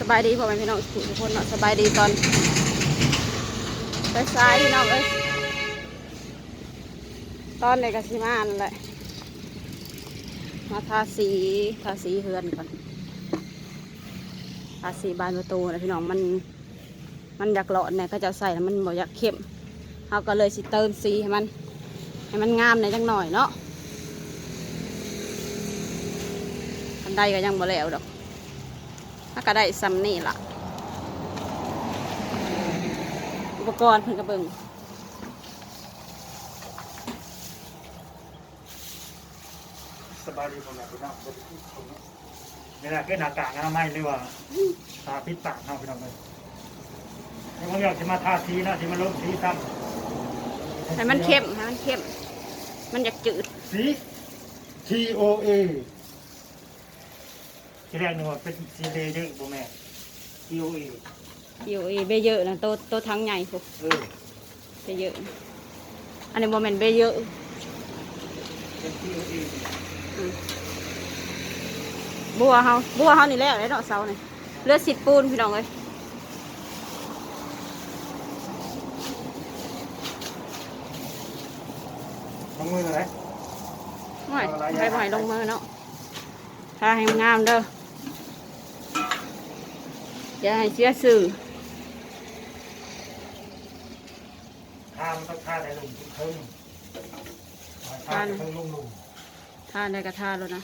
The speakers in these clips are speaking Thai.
สบายดีพ่อแม่พี่น้องทุกคนเนาะสบายดีตอนไปซ้ายพี่น้องเอ้ยตอนในกสิมานั่นแหละมาทาสีทาสีเฮือนก่อนทาสีบานประตูนะพี่น้องมันมันอยากหลอเนี่ยก็จะใส่แล้วมันบ่อยากเข้มเขาก็เลยสิเติมสีให้มันให้มันงามในอยจังหน่อยเนาะคันใดก็ยังบ่แล้วดอก ถ้าก็ได้ซ้ำนี่ล่ะ อุปกรณ์เพิ่นกระเบิงสบายดีผมอยากไปนั่งบนที่ชมนี่แหละคือหน้ากากอนามัยหรือว่าตาพิษปากเนาะพี่น้องเลยนี่ผมอยากจะมาทาสีนะที่มาลงสีซ้ำให้มันเข้มให้มันเข้ม มันอยากจืดสี T O A ที่แรกนึกว่าเป็นสีเลเยอร์บ่แม่ T O A อยู่อีเบเยอะนะโตโตทั้งใหญ่พวกเออเบเยอะ อันนี้โมเมนเบเยอะเป็น T O A บัวเฮาบัวเฮานี่แล้วได้ดอกเสานี่เลือดสิดปูนพี่น้องเอ้ยลงมือเลย ห่วยไปบ่อยลงมือเนาะทาให้มันงามเด้อ อย่าให้เสียสื่อทามันต้องทาได้ลงทุกครึ่งทาครึ่งลุงลุงทาได้ก็ทาแล้วนะ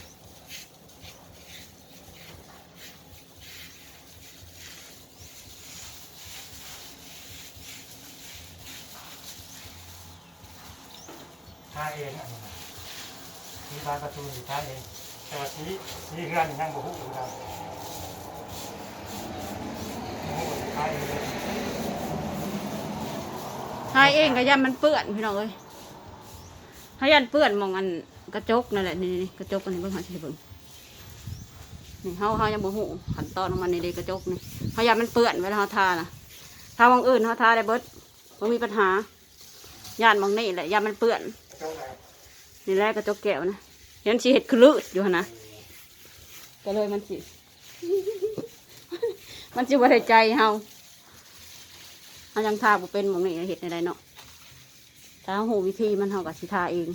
ทาเองอันนี้มีบานประตูอยู่ทาเองแต่ว่าสีสีเรือนยังบ่ฮู้อยู่ครับ ทายเองก็ยันมันเปื้อนพี่น้องเอ้ยถ้ายันเปื้อนมองอันกระจกนั่นแหละนี่นี่กระจกอันนี้เบิ่งหาสิเบิ่งนี่เฮาเฮายังบ่ฮู้ขั้นตอนของมันในเด้กกระจกนี่เฮายันมันเปื้อนเวลาเฮาทาน่ะถ้ามองอื่นเฮาทาได้เบิดบ่มีปัญหาย่านมองนี่แหละย่านมันเปื้อนนี่แหละกระจกแก้วนะเห็นสิเห็ดคือลืดอยู่นนะก็เลยมันสิ มันสิบ่ได้ใจเฮาเฮายังทาบ่เป็นหมองนี่เฮ็ดได้เนาะถ้าเฮาฮู้วิธีมันเฮาก็สิทาเอง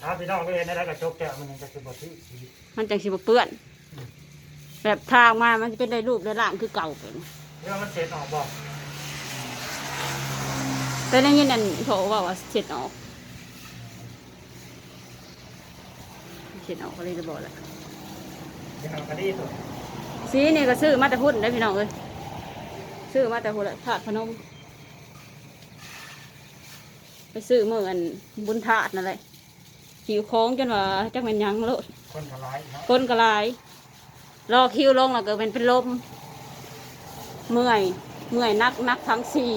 ถ้าพี่น้องก็เห็นได้แล้วก็จบแก้วมันยังจะคือบทที่มันจังสิบ่เปื้อน แบบทางมามันจะเป็นได้รูปได้ร่างคือเก่าเป็นเรื่องมันเสร็จออกบอกแต่ในยินนั่นเขาว่าว่าเสร็จออกเสร็จออกก็เลยจะบอกแหละพี่น้องก็ดีสุด สีนี่ก็ซื้อมาแต่พุ่นได้พี่น้องเอ้ยซื้อมาแต่พุ่นละถาดพนม ไปซื้อเมื่ออันบุญถาดนั่นแหละหิวโค้งจนว่าจักแม่นหยังโลดคนทลายเนาะก้นกระลายรอคิวลงแล้วก็เป็นเป็นลม เมื่อยเมื่อยนักนักทั้งสี่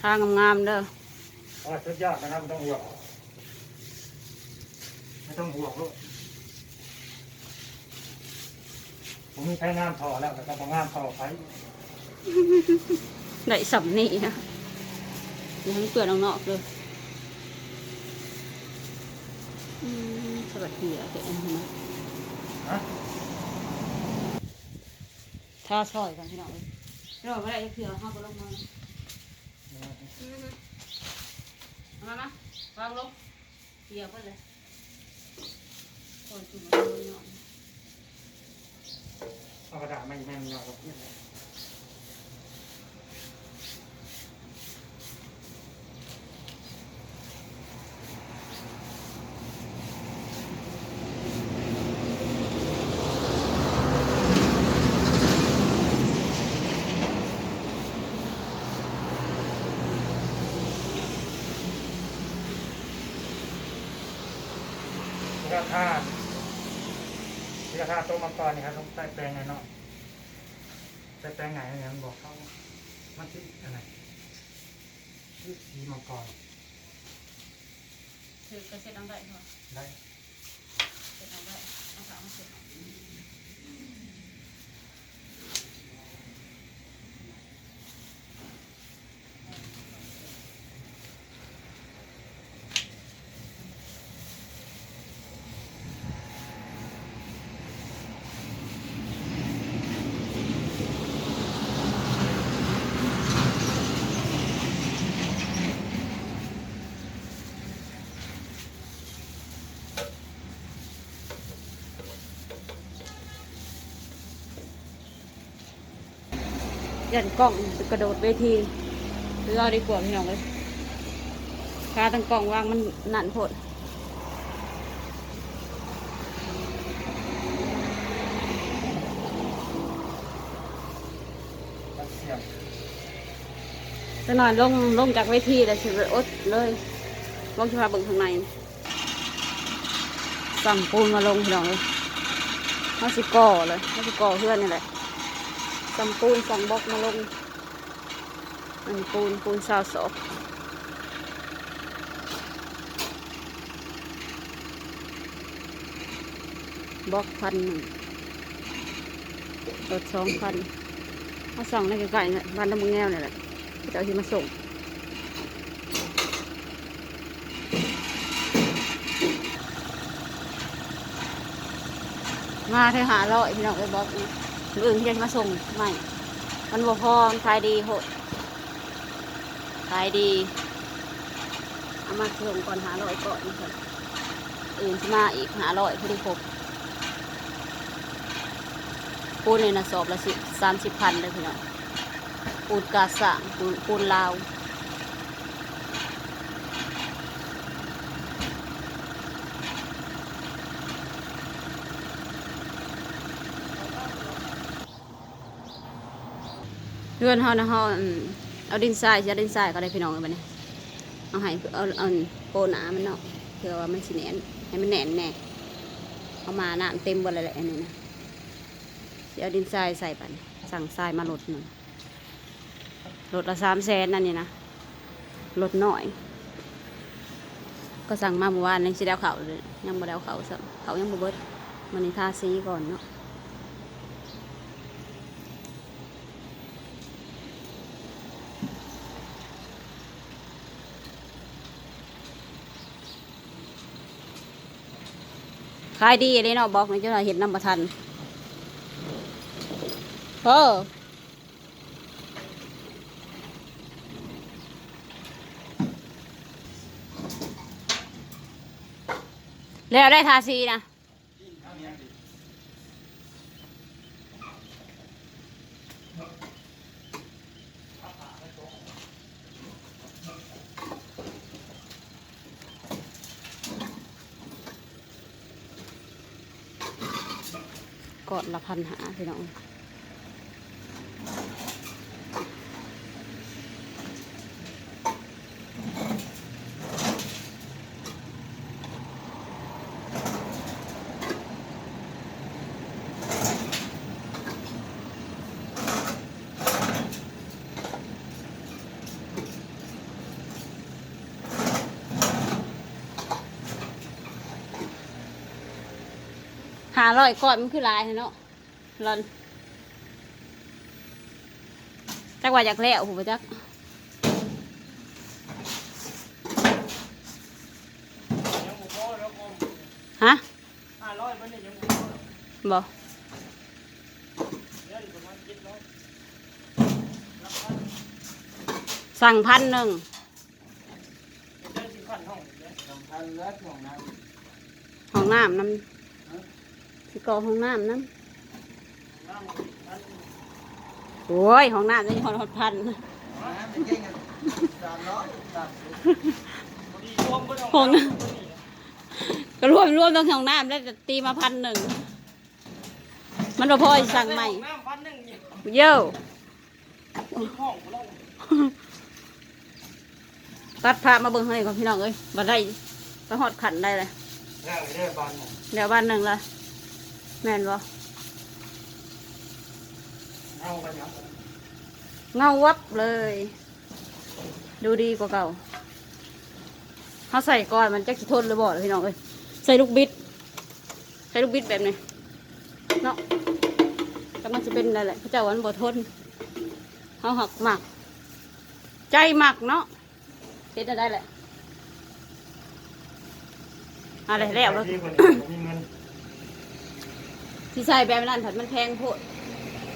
ทางงามๆเด้อ เพราะว่าสุดยอดนะครับไม่ต้องห่วงไม่ต้องห่วงลูกผมมีใช้งานต่อแล้วแต่ก็ต้องงานต่อไปได้สำนี่นะอย่าให้เปื่อนออกนอกเลยอืมสวัสดีอะเด็กอันนี้นะฮะท่าซอยกันพี่น้องเอ้ยพี่น้องไม่ได้เผื่อห้าก็ลงมาเอา มามาวางลงเดี๋ยวกันเลยโอ้ยจุ่มเอาไว้หน่อยเอากระดาษมาอีกแม่นยอกับเพื่อนเลยที่ราคาที่ราคาตัวมังกรนี่ครับต้องใส่แปลงไงเนาะใส่แปลงไหนเนี่ยมันบอกเขามันที่อะไรที่สีมังกรถือกระเซ็นเอาได้พอได้เซ็นเอาได้เอาขามาเซ็นเยันกล้องกระโดดเวทีหรือเอาดีกว่าพี่น้องเลยคาตั้งกล้องวางมันหนันโพดจะนอยลงลงจากเวทีแล้วสิอดเลยลงที่พาเบิ่งข้างในสั่งปูนมาลงพี่น้องเลยเขาสิก่อเลยเขาสิก่อเพื่อนนี่แหละ สั่งปูนสั่งบล็อกมาลงอันนี้ปูนปูนซาวสอกบล็อกพันหนึ่งรถสองพันเขาสั่งในไกลๆเนี่ยบ้านตะมุงแง่วเนี่ยแหละจะเอาที่มาส่งมาเธอหาเลาะพี่น้องไปบอกนี่มื ออื่นที่จะมาส่งไม่มันบ่พอมันขายดีโหดขายดี เอามาส่งก่อนหาเลาะก่อนนี่ค่ะอื่นที่มาอีกหาลอยพอดีครบปูนเนี่ยนะสอบละสิสามสิบพันเลยพี่น้องปูนกาสะปูนปูนลาวเพื่อนเฮานะเฮาอืมเอาดินทรายจะดินทรายก็ได้พี่น้องเอาไปเนี่ยเอาให้เอาเอาโปหนามันเนาะเพื่อว่ามันสิแหนนให้มันแหนนแน่เอามาน้ำเต็มหมดเลยแหละอันนี้นะสิเอาดินทรายใส่ไปสั่งทรายมาลดหนึ่งรถละสามแสนนั่นนี่นะรถหน่อย ก็สั่งมาเมื่อวานยังสิได้เอาเขาเลยยังบ่ได้เอาเขาเขายังบ่เบิดมันนี่ทาสีก่อนเนาะ ขายดีเลยเนาะบอกนี่เจ้าหน่อยเห็นน้ำประทันเออแล้วได้ทาสีนะ กอดละพันหาพี่น้องาร้อยก่อนมันคือหลายเนาะรอนจักว่าอยากแล้วหูจักยังบุพอแล้วกมฮะห้าร้อยมันเนี่ยยังบุพอบ่เดือนประมาณเจ็ดร้อยสั่งพันหนึ่งเดือนสิบพันห้องเดือนสำคัญและห่วงน้ห้องน้ำน้ำ สิกอห้องน้ำน้น้ำมันำโอ้ยห้องน้ำจะหอดหอดพันำน้ำจะเก่งกันสามร้อยสามสิบพอดีรวมก็ต้องห้องน้ำก็รวมรวมต้องห้องน้ำแล้วจะตีมาพันหนึ่งมันบ่พอสิสั่งใหม่น้ำพันหนึ่งเนี่ยเย้าที่ห้องเราตัดภาพมาเบิ่งให้ก่อนพี่น้องเอ้ยบ่ได้ไปหอดขันได้เลยแล้วเรื่องบานเนี่ยเดี๋ยวบ้านหนึ่งละ แม่นบ่เอาไปยังเงาวับเลย ดูดีกว่าเก่าเขาใส่ก่อนมันจะสิทนหรือบ่ล่ะพี่น้องเอ้ยใส่ลูกบิด ใส่ลูกบิดแบบนี้เนาะแต่มันจะเป็นอะไรแหละพระเจ้าวันบ่ทนเขาหักหมัก ใจหมักเนาะเฮ็ดได้แหละอะไรแล้วแล้ว ที่คนอื่นมีเงินที่ใส่แบบนั้นผัดมันแพงโพด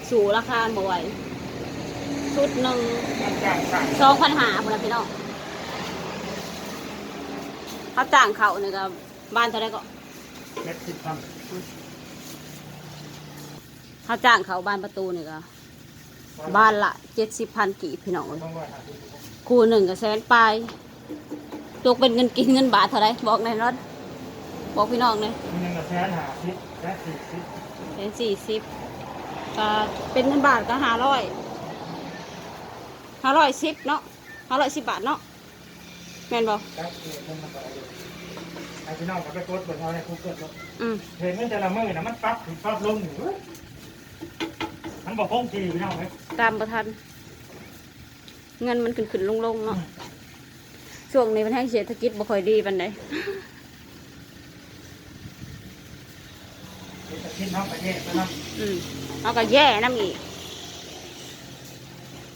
สู่ราคาบ่ไหวชุดหนึ่งมันจ้างจ้างสองพันหาคนละพี่น้องเขาจ้างเขาเนี่ยก็บ้านเท่าไรก็เจ็ดสิบพันเขาจ้างเขาบ้านประตูเนี่ยก็บ้านละเจ็ดสิบพันกีบพี่น้องเอ้ยต้องร้อยห้าสิบคูหนึ่งกับแสนปลายตกเป็นเงินกินเงินบาทเท่าไรบอกในอยรถบอกพี่น้องเลยมีหนึ่งกับแสนห้าสิบแสนสี่สิบ แสนสี่สิบก็เป็นเงินบาทก็ห้าร้อยห้าร้อยสิบเนาะห้าร้อยสิบบาทเนาะแม่นบอกครับคือเป็นมันอะไรอยู่ไอ้พี่น้องก็ไปกดเบิ่งเอาในคูเกิลอืมเห็นเงินแต่ละมื้อนะมันปรับถึงปรับลงอยู่เว้ยมันบอกคงทีพี่น้องเลยตามประทัน เงินมันขึ้นขึ้นลงลงๆเนาะช่วงนี้มันให้เศรษฐกิจบ่ค่อยดีปันใด จะกินน้องไปแย่ไปน้อืมเขาก็แย่น้ำอีก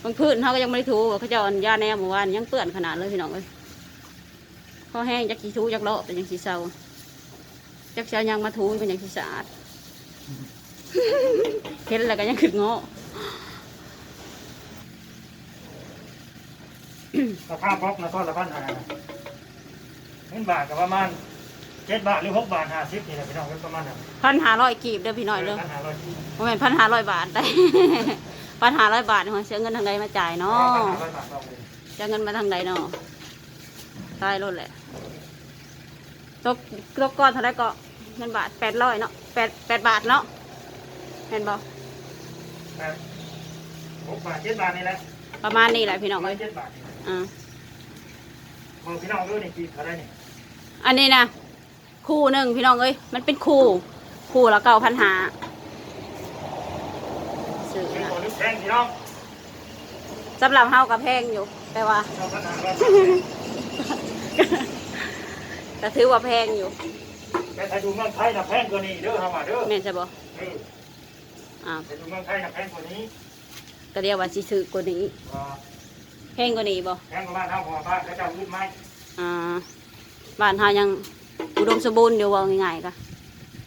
บางพื้นเขาก็ยังไม่ได้ถูเขาเจะอันยาแนวเมื่อวานยังเปื้อนขนาดเลยพี่น้องเอ้ยพอแห้งจากขี้ทูจากเลาะเป็นยังสีเศร้าจากเช้ายังมาถูเป็นยังสีสะอาดเห็นแล้วก็ยังขึ้นเงาะำราคาบล็อกละต้นละพันห้าเงินบาทกับประมาณ เจ็ดบาทหรือหกบาทห้าสิบนี่แหละพี่น้องเป็นประมาณนั้นพันหาร้อยกีบเด้อพี่น้อยเด้อพันห้าร้อยโมเมนพันหาร้อยบาทได้ พันหาร้อยบาทหัวเสียเงินทางใดมาจ่ายเนาะพันห้าร้อยบาทต่อเลยจะเงินมาทางใดเนาะตายรถแหละตกตกก้อนเท่าไรก็เงินบาทแปดร้อยเนาะแปดแปดบาทเนาะเห็นบ่แปดหกบาทเจ็ดบาทนี่แหละประมาณนี้แหละพี่น้องร้อเอ้ยยเจ็ดบาทนี่อ่าบอกพี่น้องด้วยนี่กี่เท่าไหรนี่อันนี้นะ คู่หนึ่งพี่น้องเอ้ยมันเป็นคู่ คู่ละเก้าพันหาซื้อเป็นนะตัวลึกแพงพี่น้องสำหรับเฮากับแพงอยู่ แต่ว่าเราพันห้าร้อยก็ถือว่าแพงอยู่แต่ถ้าอยู่เมืองไทยน่ะแพงกว่านี้เด้อเฮามาเด้อแม่นใช่บ่เอออ่าแต่อยู่เมืองไทยน่ะแพงกว่านี้ก็เรียกว่าสิซื้อกว่านี้อ่าแพงกว่านี้บ่แพงกว่าบ้านเฮาเพราะว่าบ้านเขาเจ้ายึดไม้อ่าบ้านเฮายัง อุดมสมบูรณ์อยู่ว่าง่ายๆกะ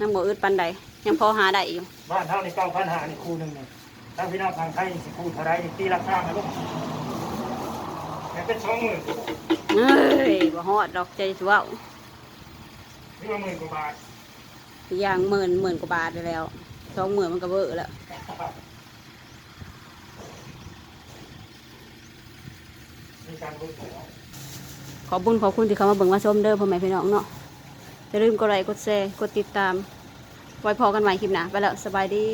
ยังบ่อึดปานใดยังพอหาได้อยู่บ้านเฮานี่เก้าพันห้านี่คู่หนึ่งนี่ถ้าพี่น้องทางไทยนี่สิคู่เท่าไรนี่ตีราคามาลูกแต่เป็นสองหมื่นเอ้ยบ่ฮอดดอกใจสิเว้าหรือว่าหมื่นกว่าบาทอย่างหมื่นหมื่นกว่าบาทได้แล้วสองหมื่นมันก็เบ้อแล้วมีการรุ่นของขอบุญขอบคุณที่เข้ามาเบิ่งมาชมเด้อพ่อแม่พี่น้องเนาะ อย่าลืมกดไลค์กดแชร์กดติดตาม ไว้พอกันใหม่คลิปหน้าไปแล้วสบายดี